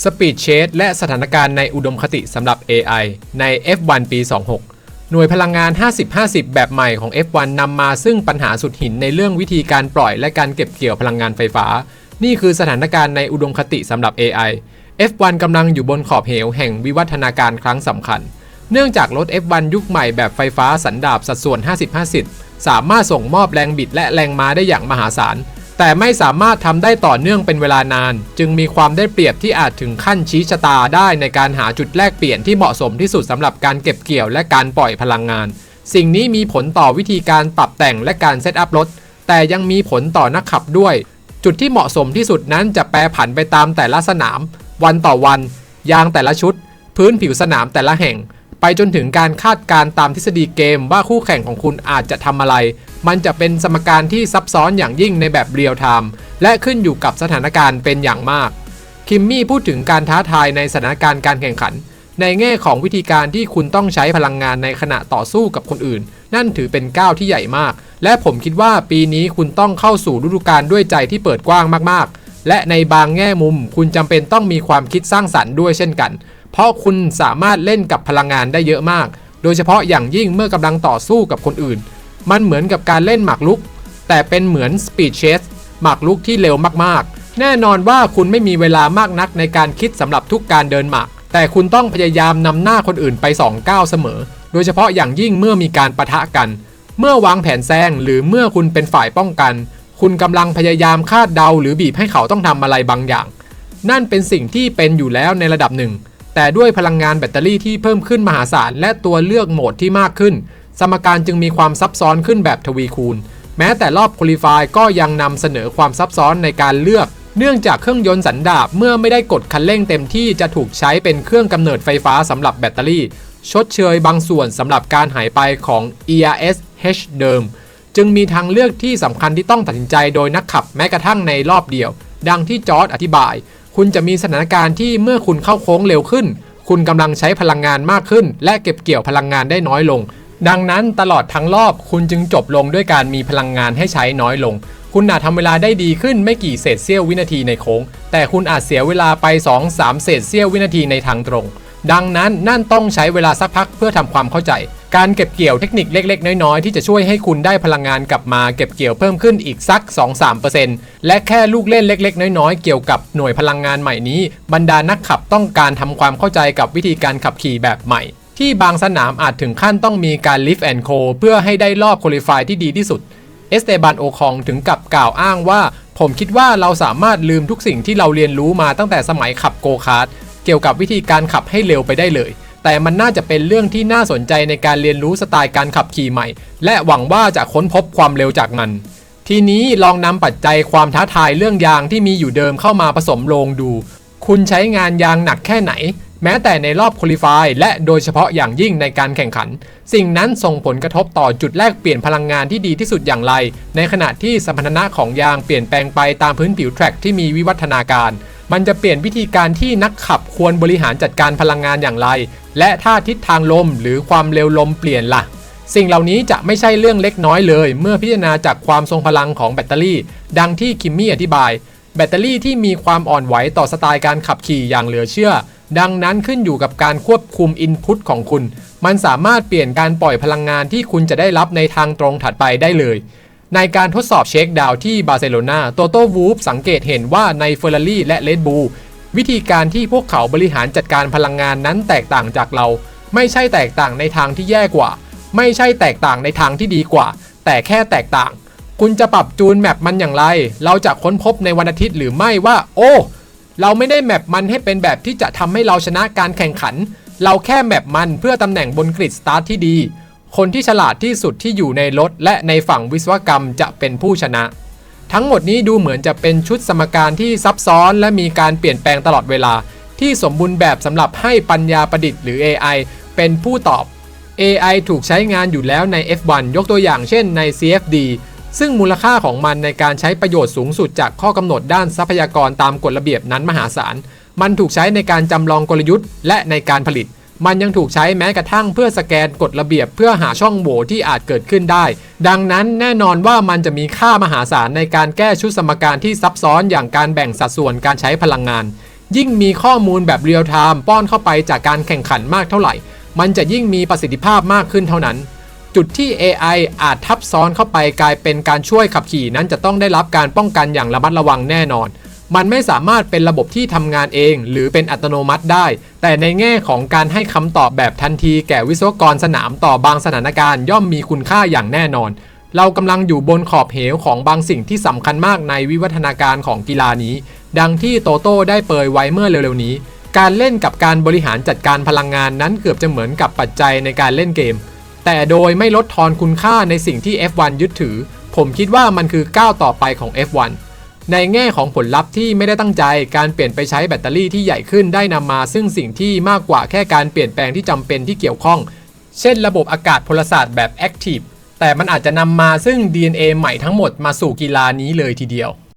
Speed Chase และสถานการณ์ในอุดมคติสำหรับ AI ใน F1 ปี 26 หน่วยพลังงาน 50-50 แบบใหม่ของ F1 นำมาซึ่งปัญหาสุดหินในเรื่องวิธีการปล่อยและการเก็บเกี่ยวพลังงานไฟฟ้า นี่คือสถานการณ์ในอุดมคติสำหรับ AI F1 กำลังอยู่บนขอบเหวแห่งวิวัฒนาการครั้งสำคัญ เนื่องจากรถ F1 ยุคใหม่แบบไฟฟ้าสันดาปสัดส่วน 50-50 สามารถส่งมอบแรงบิดและแรงม้าได้อย่างมหาศาล แต่ไม่สามารถทำได้ต่อเนื่องเป็นเวลานาน จึงมีความได้เปรียบที่อาจถึงขั้นชี้ชะตาได้ในการหาจุดแลกเปลี่ยนที่เหมาะสมที่สุดสำหรับการเก็บเกี่ยวและการปล่อยพลังงาน สิ่งนี้มีผลต่อวิธีการปรับแต่งและการเซตอัพรถ แต่ยังมีผลต่อนักขับด้วย จุดที่เหมาะสมที่สุดนั้นจะแปรผันไปตามแต่ละสนาม วันต่อวัน ยางแต่ละชุด พื้นผิวสนามแต่ละแห่ง ไปจนถึงการคาดการณ์ตามทฤษฎีเกมว่าคู่แข่งของคุณอาจจะทำอะไร มันจะเป็นสมการที่ซับซ้อนอย่างยิ่งในแบบเรียลไทม์และขึ้นอยู่กับสถานการณ์เป็นอย่างมาก คิมมี่พูดถึงการท้าทายในสถานการณ์การแข่งขัน ในแง่ของวิธีการที่คุณต้องใช้พลังงานในขณะต่อสู้กับคนอื่น นั่นถือเป็นก้าวที่ใหญ่มาก และผมคิดว่าปีนี้คุณต้องเข้าสู่ฤดูกาลด้วยใจที่เปิดกว้างมากๆ และในบางแง่มุมคุณจำเป็นต้องมีความคิดสร้างสรรค์ด้วยเช่นกัน เพราะคุณสามารถเล่นกับพลังงานได้เยอะมาก โดยเฉพาะอย่างยิ่งเมื่อกำลังต่อสู้กับคนอื่น มันเหมือนกับการเล่นหมากรุก แต่เป็นเหมือนสปีดเชสหมากรุกที่เร็วมากๆ แน่นอนว่าคุณไม่มีเวลามากนักในการคิดสำหรับทุกการเดินหมาก แต่คุณต้องพยายามนำหน้าคนอื่นไป2ก้าวเสมอ โดยเฉพาะอย่างยิ่งเมื่อมีการประทะกัน เมื่อวางแผนแซงหรือเมื่อคุณเป็นฝ่ายป้องกัน คุณกำลังพยายามคาดเดาหรือบีบให้เขาต้องทำอะไรบางอย่าง นั่นเป็นสิ่งที่เป็นอยู่แล้วในระดับหนึ่ง แต่ด้วยพลังงานแบตเตอรี่ที่เพิ่มขึ้นมหาศาล และตัวเลือกโหมดที่มากขึ้น สมการจึงมีความซับซ้อนขึ้นแบบทวีคูณ แม้แต่รอบคุริฟายก็ยังนำเสนอความซับซ้อนในการเลือก เนื่องจากเครื่องยนต์สันดาปเมื่อไม่ได้กดคันเร่งเต็มที่จะถูกใช้เป็นเครื่องกำเนิดไฟฟ้าสำหรับแบตเตอรี่ ชดเชยบางส่วนสำหรับการหายไปของ ERS H เดิม จึงมีทางเลือกที่สำคัญที่ต้องตัดสินใจโดยนักขับแม้กระทั่งในรอบเดียว ดังที่จอร์ดอธิบาย คุณจะมีสถานการณ์ที่เมื่อคุณเข้าโค้งเร็วขึ้น คุณกำลังใช้พลังงานมากขึ้น และเก็บเกี่ยวพลังงานได้น้อยลง ดังนั้นตลอดทั้งรอบคุณจึงจบลงด้วยการมีพลังงานให้ใช้น้อยลง คุณอาจทำเวลาได้ดีขึ้นไม่กี่เศษเสี้ยววินาทีในโค้ง แต่คุณอาจเสียเวลาไป 2-3 เศษเสี้ยววินาทีในทางตรง ดังนั้นนั่นต้องใช้เวลาสักพักเพื่อทำความเข้าใจ การเก็บเกี่ยวเทคนิคเล็ก ๆ น้อย ๆ ที่จะช่วยให้คุณได้พลังงานกลับมาเก็บเกี่ยวเพิ่มขึ้นอีกสัก 2-3%และแค่ลูกเล่นเล็ก ๆ น้อยๆ เกี่ยวกับหน่วยพลังงานใหม่นี้ บรรดานักขับต้องการทำความเข้าใจกับวิธีการขับขี่แบบใหม่ ที่บางสนามอาจถึงขั้นต้องมีการ lift and co เพื่อให้ได้รอบคุริฟายที่ดีที่สุดเอสเตบานโอคองถึงกับกล่าวอ้างว่า ผมคิดว่าเราสามารถลืมทุกสิ่งที่เราเรียนรู้มาตั้งแต่สมัยขับโกคาร์ เกี่ยวกับวิธีการขับให้เร็วไปได้เลย แต่มันน่าจะเป็นเรื่องที่น่าสนใจในการเรียนรู้สไตล์การขับขี่ใหม่ และหวังว่าจะค้นพบความเร็วจากมัน ทีนี้ลองนำปัจจัยความท้าทายเรื่องยางที่มีอยู่เดิมเข้ามาผสมลงดู คุณใช้งานยางหนักแค่ไหน แม้แต่ในรอบคุริฟายและโดยเฉพาะอย่างยิ่งในการแข่งขัน สิ่งนั้นส่งผลกระทบต่อจุดแลกเปลี่ยนพลังงานที่ดีที่สุดอย่างไร ในขณะที่สมรรถนะของยางเปลี่ยนแปลงไปตามพื้นผิวแทร็กที่มีวิวัฒนาการ มันจะเปลี่ยนวิธีการที่นักขับควรบริหารจัดการพลังงานอย่างไร และถ้าทิศทางลมหรือความเร็วลมเปลี่ยนล่ะ สิ่งเหล่านี้จะไม่ใช่เรื่องเล็กน้อยเลย เมื่อพิจารณาจากความทรงพลังของแบตเตอรี่ ดังที่คิมมี่อธิบาย แบตเตอรี่ที่มีความอ่อนไหวต่อสไตล์การขับขี่อย่างเหลือเชื่อ ดังนั้นขึ้นอยู่กับการควบคุมอินพุตของคุณ มันสามารถเปลี่ยนการปล่อยพลังงานที่คุณจะได้รับในทางตรงถัดไปได้เลย ในการทดสอบเช็คดาวที่บาร์เซโลนาโตโต้วูฟสังเกตเห็นว่าในเฟอร์รารี่และเลดบูวิธีการที่พวกเขาบริหารจัดการพลังงานนั้นแตกต่างจากเรา ไม่ใช่แตกต่างในทางที่แย่กว่า ไม่ใช่แตกต่างในทางที่ดีกว่า แต่แค่แตกต่าง คุณจะปรับจูนแมปมันอย่างไร เราจะค้นพบในวันอาทิตย์หรือไม่ว่า โอ้เราไม่ได้แมปมันให้เป็นแบบที่จะทำให้เราชนะการแข่งขัน เราแค่แมปมันเพื่อตำแหน่งบนกริดสตาร์ทที่ดี คนที่ฉลาดที่สุดที่อยู่ในรถและในฝั่งวิศวกรรมจะเป็นผู้ชนะ ทั้งหมดนี้ดูเหมือนจะเป็นชุดสมการที่ซับซ้อน และมีการเปลี่ยนแปลงตลอดเวลา ที่สมบูรณ์แบบสำหรับให้ปัญญาประดิษฐ์หรือ AI เป็นผู้ตอบ AI ถูกใช้งานอยู่แล้วใน F1 ยกตัวอย่างเช่นใน CFD ซึ่งมูลค่าของมันในการใช้ประโยชน์สูงสุดจากข้อกำหนดด้านทรัพยากรตามกฎระเบียบนั้นมหาศาล มันถูกใช้ในการจำลองกลยุทธ์และในการผลิต มันยังถูกใช้แม้กระทั่งเพื่อสแกนกฎระเบียบเพื่อหาช่องโหว่ที่อาจเกิดขึ้นได้ ดังนั้นแน่นอนว่ามันจะมีค่ามหาศาลในการแก้ชุดสมการที่ซับซ้อนอย่างการแบ่งสัดส่วนการใช้พลังงาน ยิ่งมีข้อมูลแบบเรียลไทม์ป้อนเข้าไปจากการแข่งขันมากเท่าไหร่ มันจะยิ่งมีประสิทธิภาพมากขึ้นเท่านั้น จุดที่ AI อาจทับซ้อนเข้าไปกลายเป็นการช่วยขับขี่นั้นจะต้องได้รับการป้องกันอย่างระมัดระวังแน่นอน มันไม่สามารถเป็นระบบที่ทำงานเอง หรือเป็นอัตโนมัติได้ แต่ในแง่ของการให้คำตอบแบบทันทีแก่วิศวกรสนามต่อบางสถานการณ์ย่อมมีคุณค่าอย่างแน่นอน เรากำลังอยู่บนขอบเหวของบางสิ่งที่สำคัญมากในวิวัฒนาการของกีฬานี้ ดังที่โตโต้ได้เปยไว้เมื่อเร็วๆนี้ การเล่นกับการบริหารจัดการพลังงานนั้นเกือบจะเหมือนกับปัจจัยในการเล่นเกม แต่โดยไม่ลดทอนคุณค่าในสิ่งที่ F1 ยึดถือ ผมคิดว่ามันคือก้าวต่อไปของ F1 ในแง่ของผลลัพธ์ที่ไม่ได้ตั้งใจการเปลี่ยนไปใช้แบตเตอรี่ที่ใหญ่ขึ้นได้นำมา ซึ่งสิ่งที่มากกว่าแค่การเปลี่ยนแปลงที่จำเป็นที่เกี่ยวข้อง เช่น ระบบอากาศพลศาสตร์แบบ Active แต่มันอาจจะนำมาซึ่ง DNA ใหม่ทั้งหมดมาสู่กีฬานี้เลยทีเดียว